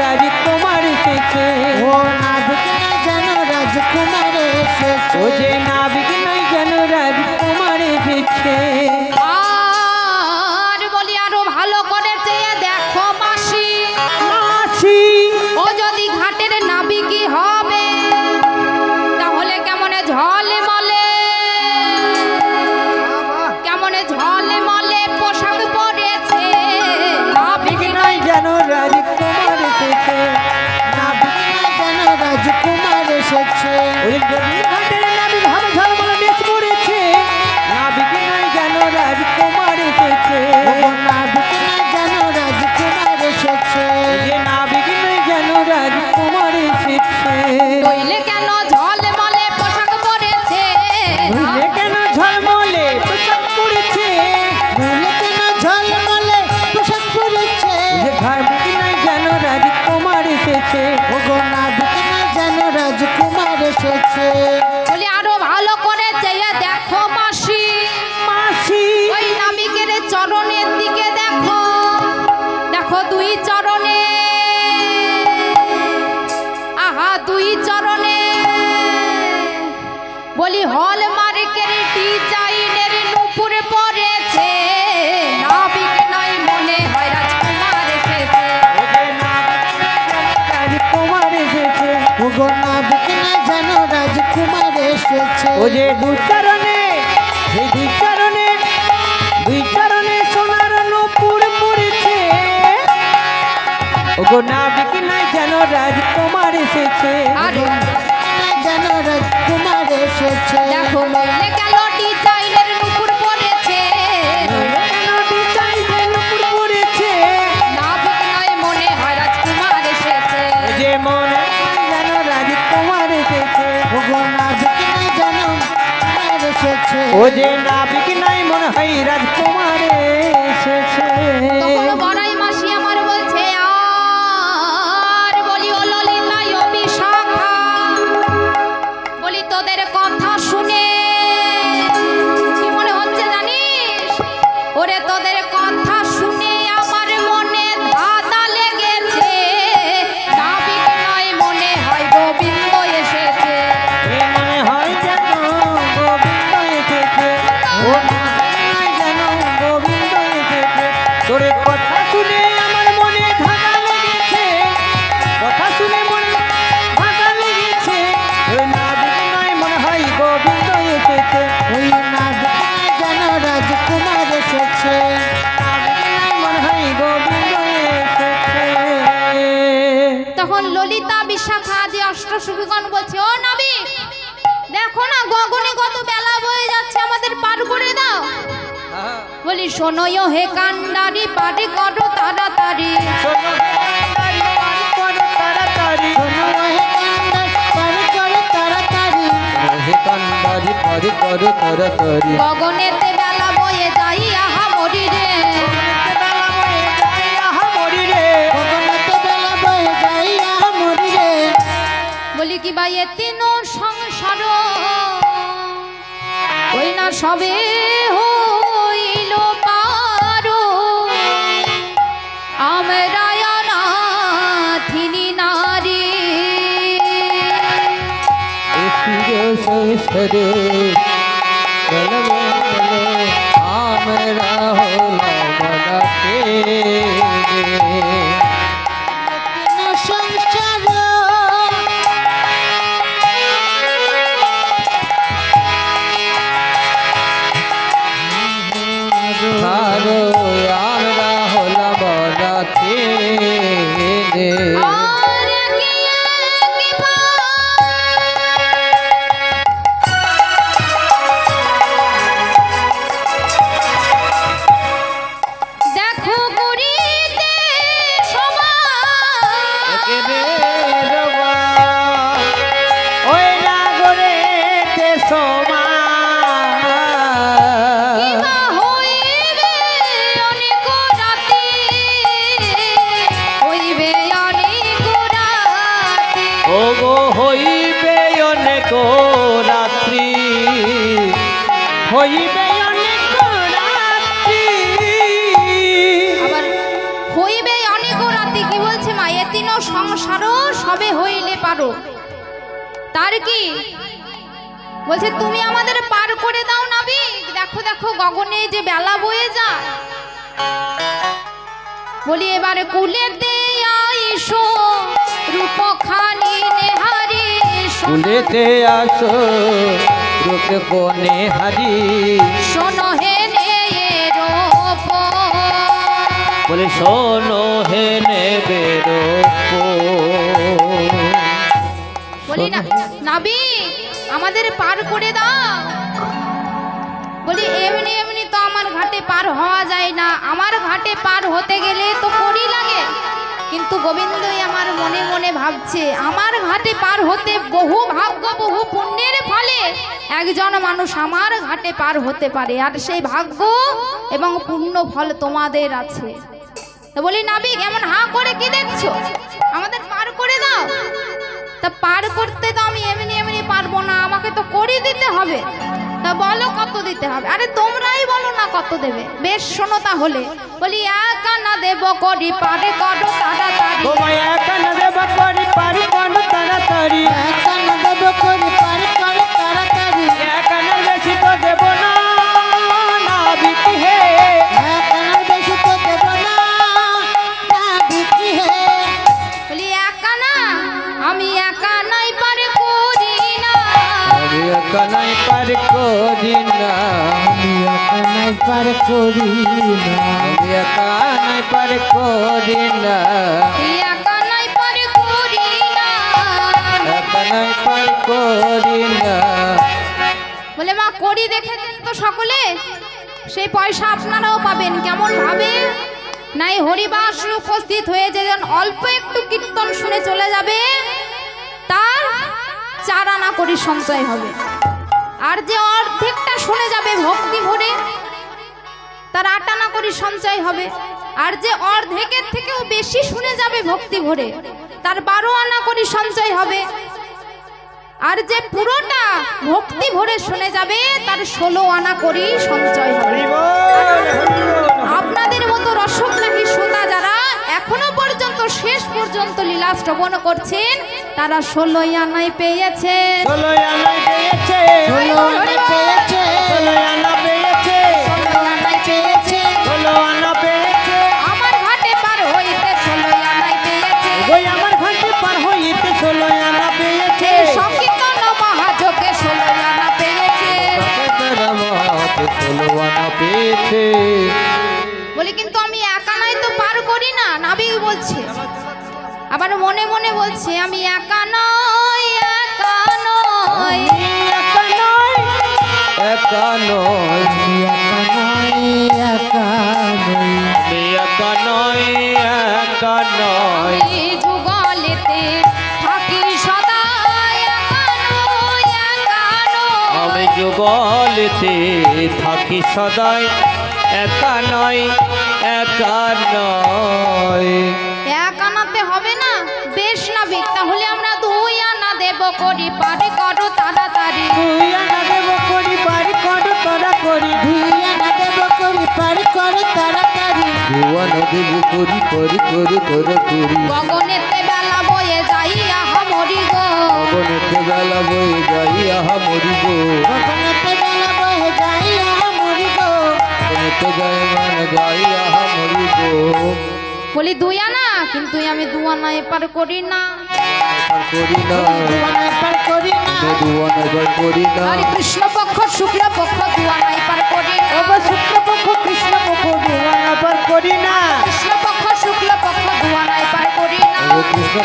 রাজ তোমার এসেছে। ও না বিঘ্ন যেন রাজকুমার এসেছে? ও যে না বিঘ্ন যেন রাজকুমার এসেছে। ওই দেবী Take Texas. ও যে দুই কারণে সেই দুই পড়েছে। ও গো না বিকি নাই যেন রাজকুমার এসেছে। রাজকুমার এসেছে। দেখো দুষ্ট সুখীগণ বলছে ও নবী দেখো না গগনে কত বেলা বয়ে যাচ্ছে আমাদের পার করে দাও। বলি শোনোয় হে কান্ডারি পাটি করো তাড়াতাড়ি। গগনেতে বাইয়ে তিন সংসার। ওই না সবে হইল পারো। আমরা নারী। রে। হইবে অনেক আবার হইবে অনেক রাতি কি বলছে মা? এতিন সংসারও সবে হইলে পারো। তার কি? বলছে তুমি আমাদের পার করে দাও নাবি দেখো দেখো গগনে যে বেলা বয়ে যা বলি এবারে কুলে দে আইসো রূপখানি নেহারি কুলেতে আসো রূপে কোনে হারি শোনো হে নে বলে শোনো হে নেবে বলি না নাবি আমাদের পার করে দাও। বলি এমনি এমনি তো আমার ঘাটে পার হওয়া যায় না। আমার ঘাটে পার হতে গেলে তো করি লাগে। কিন্তু গোবিন্দই আমার মনে মনে ভাবছে, আমার ঘাটে পার হতে বহু ভাগ্য, বহু পুণ্যের ফলে একজন মানুষ আমার ঘাটে পার হতে পারে, আর সেই ভাগ্য এবং পুণ্য ফল তোমাদের আছে। বলি নাবিক এমন হা করে কি দেখছ? আমাদের পার করে দাও। তা পার করতে তো আমি এমনি এমনি পারব না, আমাকে তো করে দিতে হবে। তা বলো কত দিতে হবে? আরে তোমরাই বলো না কত দেবে। বেশ শোনো তাহলে। বলি এক আনা দেব করি পারে করো তাড়াতাড়ি। তোমায় একান দেব করি পারি কোন তাড়াতাড়ি। একান দেব করে পার করে তাড়াতাড়ি। একানের বেশি তো দেব না না বিকি হে। একান বেশি তো দেব না না বিকি হে। বলি একা না আমি একা নাই পারে করি না। আমি একানাই পার করি না। পার করি না। পার করি না। একা নাই পারে করি না। একানাই পার করি না। বলে মা করি দেখেছেন তো সকলে। সেই পয়সা আপনারাও পাবেন কেমন ভাবে নাই হরিবাস উপস্থিত হয়ে যেজন অল্প একটু কীর্তন শুনে চলে যাবে তার চার আনা করি সঞ্চয় হবে। আর যে অর্ধেকটা শুনে যাবে ভক্তি ভরে তার আট আনা করি সঞ্চয় হবে। আর যে অর্ধেকের থেকেও বেশি শুনে যাবে ভক্তি ভরে তার বারো আনা করি সঞ্চয় হবে। আর যে পুরোটা ভক্তি ভরে শুনে যাবে তার ষোলো আনা করি সঞ্চয় হবে। আপনাদের মতো রসগ্রাহী শ্রোতা যারা এখনও পর্যন্ত শেষ পর্যন্ত লীলা শ্রবণ করছেন তারা ষোলোই আনাই পেয়েছে পেয়েছে ষোলো পেয়েছে আনা পেয়েছে আনাই পেয়েছে ষোলো আনা পেয়েছে আমার ঘাটে পার হইতে ষোলোই আনাই পেয়েছে ওই আমার ঘাটে পার হইতে ষোলো আনা পেয়েছে সংকীর্তন মহাযোগে ষোলোই আনা পেয়েছে ষোলো আনা পেয়েছে বলি কিন্তু আমি একা নাই তো পার করি না নাবি বলছে আবার মনে মনে বলছে আমি একা নই একা নই। একা নয় একা নয় একানাই আমি একা নয় একা নয় আমি যুগলেতে থাকি সদা একা নই একা নই। আমি যুগলেতে থাকি সদাই একা নয় একা নয় আনাতে হবে না বেশ নাবি তাহলে আমরা দুই আনা দেব করি পারে করো তাড়াতাড়ি। তুই আনা দেব করি পারি কর তোরা করি ধুইয়া দেব করে পার করে তাড়াতাড়ি। ভুয়ান দেব করি করি করি তোরা করি গগনেতে বেলা বয়ে যাই আহা মরি গো। অবনেতে বেলা বই যাই আহা মরিব ভগনতে বেলা বহে যাইয়া মরিব অবনেতে যাই মান যাই আহা মরিব বলি দুই আনা কিন্তু আমি দু আনা এপার করি না। আরে কৃষ্ণ পক্ষ শুক্ল পক্ষ দু আনা এপার করি না। ওগো শুক্রপক্ষ কৃষ্ণপক্ষ দুয়ান এবার করি না। কৃষ্ণ পক্ষ শুক্ল পক্ষ দু আনা এপার করি না। কৃষ্ণ